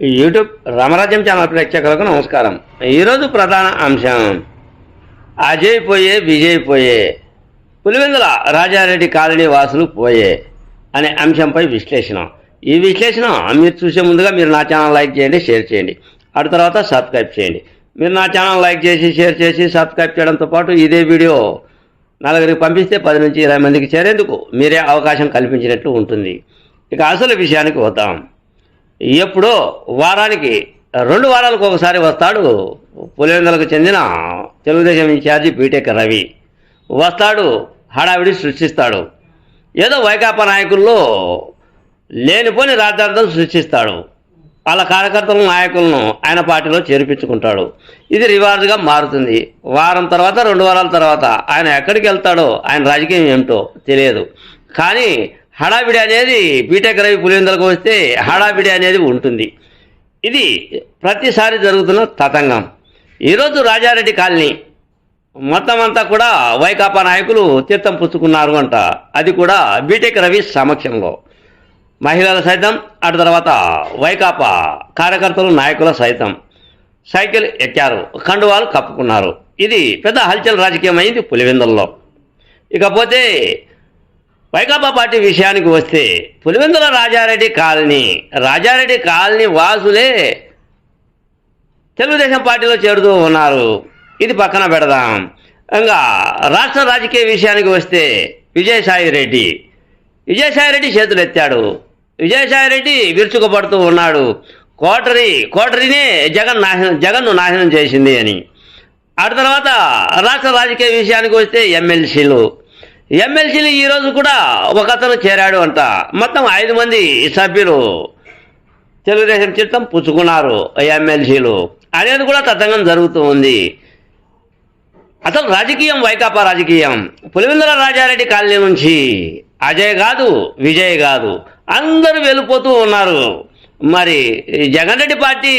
YouTube రామరాజ్యం channel ప్రేక్షకులకు నమస్కారం. ఈరోజు ప్రధాన అంశం. అజయ్ పోయే విజయ్ పోయే పులివెందుల రాజారెడ్డి కాలనీ వాసులు పోయే అనే అంశంపై విశ్లేషణ. ఈ విశ్లేషణ మీరు చూసే ముందుగా మీరు నా ఛానల్ లైక్ చేయండి షేర్ చేయండి. ఆ తర్వాత సబ్స్క్రైబ్ చేయండి. మీరు నా ఛానల్ లైక్ చేసి షేర్ చేసి సబ్స్క్రైబ్ చేయడంతో పాటు ఇదే వీడియో నలుగురికి పంపిస్తే పది నుంచి ఇరవై మందికి చేరేందుకు మీరే అవకాశం కల్పించినట్లు ఉంటుంది. ఇక అసలు విషయానికి వద్దాం. ఎప్పుడో వారానికి రెండు వారాలకు ఒకసారి వస్తాడు పులివెందులకు చెందిన తెలుగుదేశం ఇన్ఛార్జి బీటెక్ రవి. వస్తాడు హడావిడి సృష్టిస్తాడు. ఏదో వైకాపా నాయకుల్లో లేనిపోని రాద్ధాంతం సృష్టిస్తాడు. వాళ్ళ కార్యకర్తలను నాయకులను ఆయన పార్టీలో చేర్పించుకుంటాడు. ఇది రివార్డ్గా మారుతుంది. వారం తర్వాత రెండు వారాల తర్వాత ఆయన ఎక్కడికి వెళ్తాడో ఆయన రాజకీయం ఏమిటో తెలియదు. కానీ హడావిడి అనేది బీటెక్ రవి పులివెందులకు వస్తే హడావిడి అనేది ఉంటుంది. ఇది ప్రతిసారి జరుగుతున్న తతంగం. ఈరోజు రాజారెడ్డి కాలనీ మొత్తం అంతా కూడా వైకాపా నాయకులు తీర్థం పుచ్చుకున్నారు అంట. అది కూడా బీటెక్ రవి సమక్షంలో. మహిళల సైతం అటు తర్వాత వైకాపా కార్యకర్తలు నాయకుల సైతం సైకిల్ ఎక్కారు కండువాలు కప్పుకున్నారు. ఇది పెద్ద హల్చల్ రాజకీయం అయింది పులివెందుల్లో. ఇకపోతే వైకాపా పార్టీ విషయానికి వస్తే పులివెందుల రాజారెడ్డి కాలనీ రాజారెడ్డి కాలనీ వాసులే తెలుగుదేశం పార్టీలో చేరుతూ ఉన్నారు. ఇది పక్కన పెడదాం. ఇంకా రాష్ట్ర రాజకీయ విషయానికి వస్తే విజయసాయి రెడ్డి. విజయసాయి రెడ్డి చేతులు ఎత్తాడు. విజయసాయి రెడ్డి విరుచుకుపడుతూ ఉన్నాడు. కోటరి కోటరినే జగన్ నాశనం జగన్ను నాశనం చేసింది అని. ఆ తర్వాత రాష్ట్ర రాజకీయ విషయానికి వస్తే ఎమ్మెల్సీలు. ఎమ్మెల్సీలు ఈరోజు కూడా ఒక అతను చేరాడు అంట. మొత్తం ఐదు మంది సభ్యులు తెలుగుదేశం చిత్తం పుచ్చుకున్నారు ఎమ్మెల్సీలు. అనేది కూడా తతంగం జరుగుతూ ఉంది. అసలు రాజకీయం వైకాపా రాజకీయం. పులివెందుల రాజారెడ్డి కాలనీ నుంచి అజయ్ కాదు విజయ్ కాదు. అందరూ వెళ్ళిపోతూ ఉన్నారు. మరి జగన్ రెడ్డి పార్టీ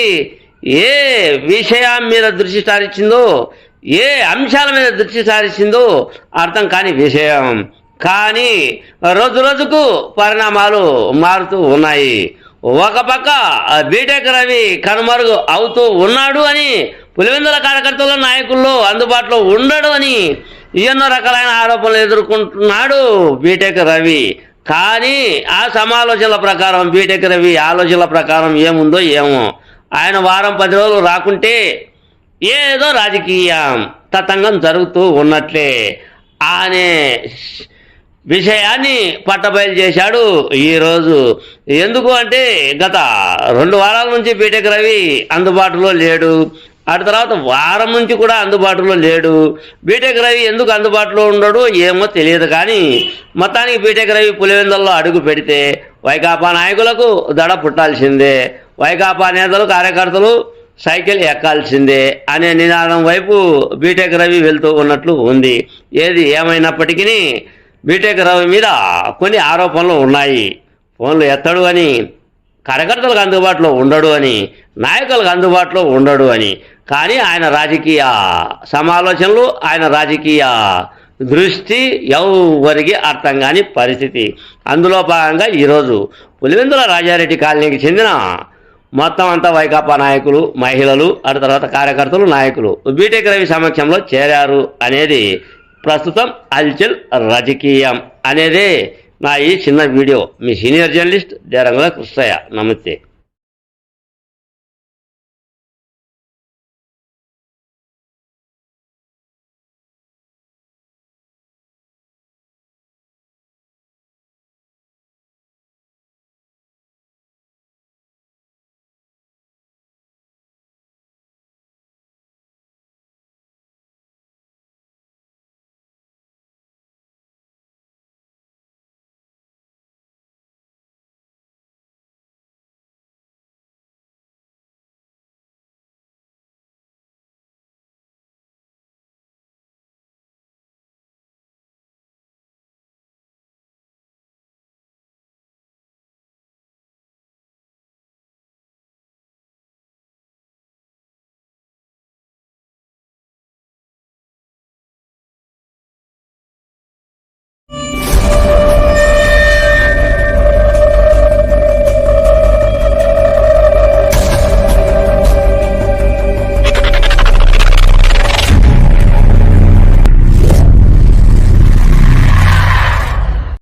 ఏ విషయం మీద దృష్టి సారించిందో ఏ అంశాల మీద దృష్టి సారించిందో అర్థం కాని విషయం. కానీ రోజు రోజుకు పరిణామాలు మారుతూ ఉన్నాయి. ఒక పక్క బీటెక్ రవి కనుమరుగు అవుతూ ఉన్నాడు అని పులివెందుల కార్యకర్తల నాయకుల్లో అందుబాటులో ఉండడు అని ఎన్నో రకాలైన ఆరోపణలు ఎదుర్కొంటున్నాడు బీటెక్ రవి. కానీ ఆ సమాలోచనల ప్రకారం బీటెక్ రవి ఆలోచనల ప్రకారం ఏముందో ఏమో. ఆయన వారం పది రోజులు రాకుంటే ఏదో రాజకీయం తతంగం జరుగుతూ ఉన్నట్లే. అనే విషయాన్ని పట్టబయలు చేశాడు ఈరోజు. ఎందుకు అంటే గత రెండు వారాల నుంచి బీటెక్ రవి అందుబాటులో లేడు. ఆ తర్వాత వారం నుంచి కూడా అందుబాటులో లేడు. బీటెక్ రవి ఎందుకు అందుబాటులో ఉండడు ఏమో తెలియదు కానీ మొత్తానికి బీటెక్ రవి పులివెందుల్లో అడుగు పెడితే వైకాపా నాయకులకు దడ పుట్టాల్సిందే. వైకాపా నేతలు కార్యకర్తలు సైకిల్ ఎక్కాల్సిందే అనే నినాదం వైపు బీటెక్ రవి వెళ్తూ ఉన్నట్లు ఉంది. ఏది ఏమైనప్పటికీ బీటెక్ రవి మీద కొన్ని ఆరోపణలు ఉన్నాయి. ఫోన్లు ఎత్తడు అని కార్యకర్తలకు అందుబాటులో ఉండడు అని నాయకులకు అందుబాటులో ఉండడు అని. కానీ ఆయన రాజకీయ సమాలోచనలు ఆయన రాజకీయ దృష్టి ఎవరికి అర్థం కాని పరిస్థితి. అందులో భాగంగా ఈరోజు పులివెందుల రాజారెడ్డి కాలనీకి చెందిన మొత్తం అంతా వైకాపా నాయకులు మహిళలు ఆ తర్వాత కార్యకర్తలు నాయకులు. బీటెక్ రవి సమక్షంలో చేరారు అనేది ప్రస్తుతం అల్చల్ రాజకీయం అనేదే నా ఈ చిన్న వీడియో. మీ సీనియర్ జర్నలిస్ట్ దేరంగుల కృష్ణయ్య. నమస్తే.